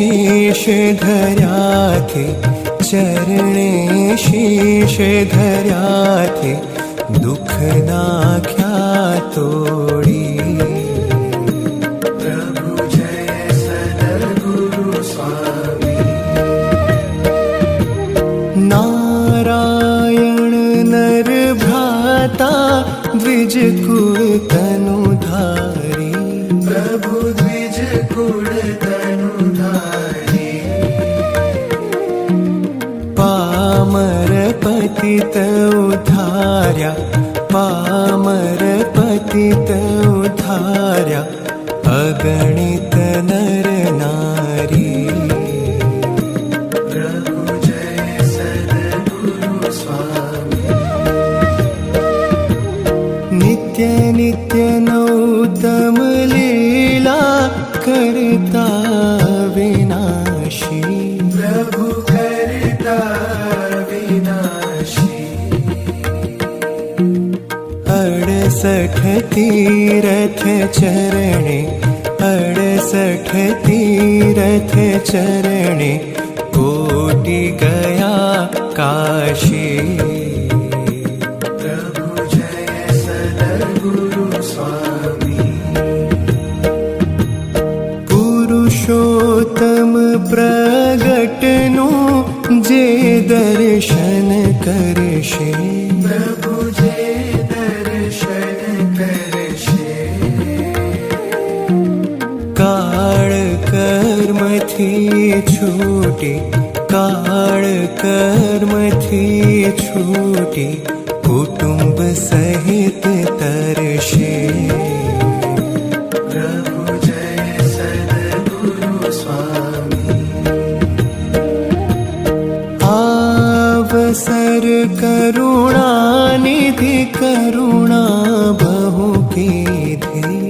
शीश धरा थे चरणे शीश धरा थे दुख नाख्या तोड़ी। नारायण नर भ्राता विज कुल तनुधारी। प्रभु पतित उद्धार्या पामर पतित उद्धार्या अगणित नर नारी। नित्य नित्य नौतम लीला करता विनाशी। प्रभु करता तीरथ चरणे अडसठ तीरथ चरणे कोटि गया काशी। प्रभु जय सद्गुरु स्वामी। पुरुषोत्तम प्रगटनु जे दर्शन करशे काळ कर्मथी छूटी काळ कर्मथी छूटी कुटुंब सहित तरशे। प्रभु जय सद्गुरु स्वामी। आवसर करुणानिधि करुणा बहु कीधि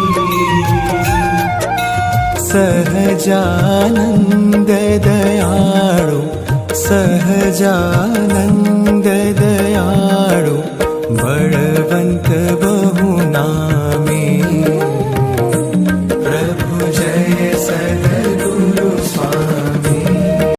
सहजानन्द दयाळु सहजानन्द दयाळु बळवन्त बहुनामे